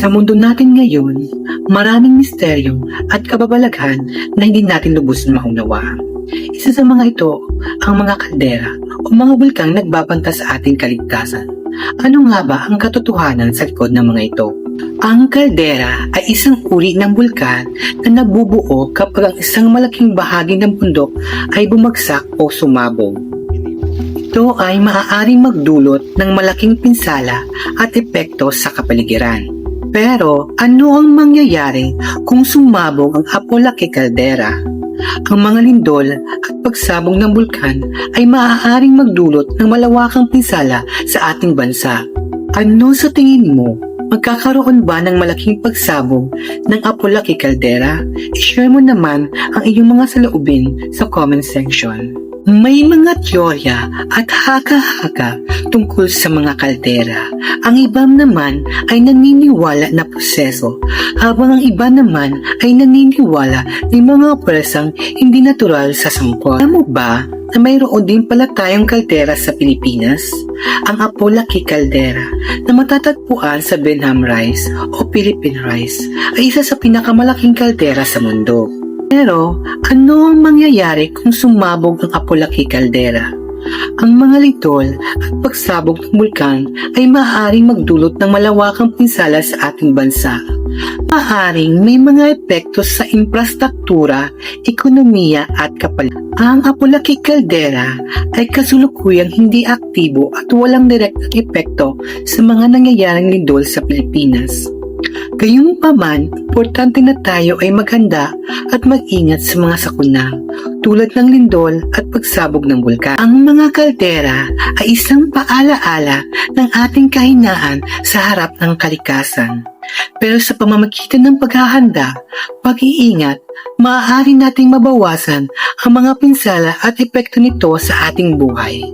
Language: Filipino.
Sa mundo natin ngayon, maraming misteryo at kababalaghan na hindi natin lubusan maunawaan. Isa sa mga ito ang mga kaldera o mga bulkang nagbabanta sa ating kaligtasan. Ano nga ba ang katotohanan sa likod ng mga ito? Ang kaldera ay isang uri ng bulkan na nabubuo kapag ang isang malaking bahagi ng bundok ay bumagsak o sumabog. Ito ay maaaring magdulot ng malaking pinsala at epekto sa kapaligiran. Pero ano ang mangyayari kung sumabog ang Apolaki Caldera? Ang mga lindol at pagsabog ng bulkan ay maaaring magdulot ng malawakang pinsala sa ating bansa. Ano sa tingin mo? Magkakaroon ba ng malaking pagsabog ng Apolaki Caldera? I-share mo naman ang iyong mga saloobin sa comment section. May mga teorya at haka-haka tungkol sa mga kaldera. Ang iba naman ay naniniwala na proseso, habang ang iba naman ay naniniwala na mga presang hindi natural sa sangkot. Alam mo ba na mayroon din pala tayong kaldera sa Pilipinas? Ang Apolaki Caldera na matatagpuan sa Benham Rice o Philippine Rice ay isa sa pinakamalaking kaldera sa mundo. Pero ano ang mangyayari kung sumabog ang Apolaki Caldera? Ang mga litol at pagsabog ng bulkan ay maaaring magdulot ng malawakang pinsala sa ating bansa. Maaring may mga epekto sa infrastruktura, ekonomiya at kapalit. Ang Apolaki Caldera ay kasulukuyang hindi aktibo at walang direktang epekto sa mga nangyayaring lindol sa Pilipinas. Gayunpaman, importante na tayo ay maghanda at mag-ingat sa mga sakuna tulad ng lindol at pagsabog ng bulkan. Ang mga kaldera ay isang paalaala ng ating kahinaan sa harap ng kalikasan. Pero sa pamamagitan ng paghahanda, pag-iingat, maaari nating mabawasan ang mga pinsala at epekto nito sa ating buhay.